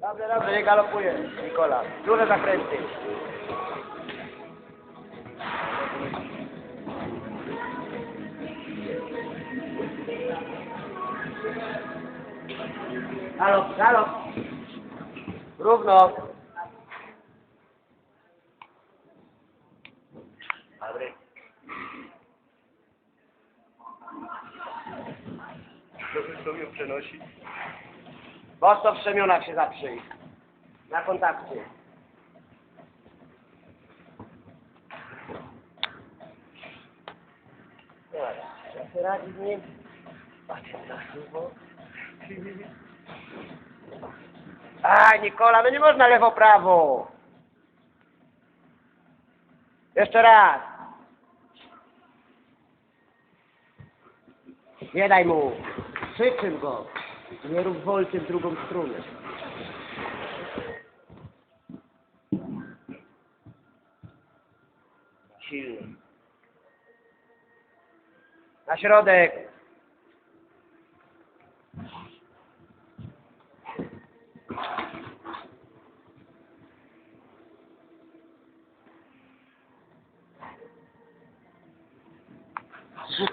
Dobrze, dobrze, nie galopuje, Nikola. Duże zakręty. Galop, galop. Równo. Dobry. Dobrze sobie przenosi. Mocno w szemionach się zaprzyj. Na kontakcie. Dobra, sobie radzić z nim. Patrzcie na słowo. A, Nikola, no nie można lewo-prawo. Jeszcze raz. Nie daj mu. Przyczym go. Nie rób wolcem drugą strunę. Silny. Na środek.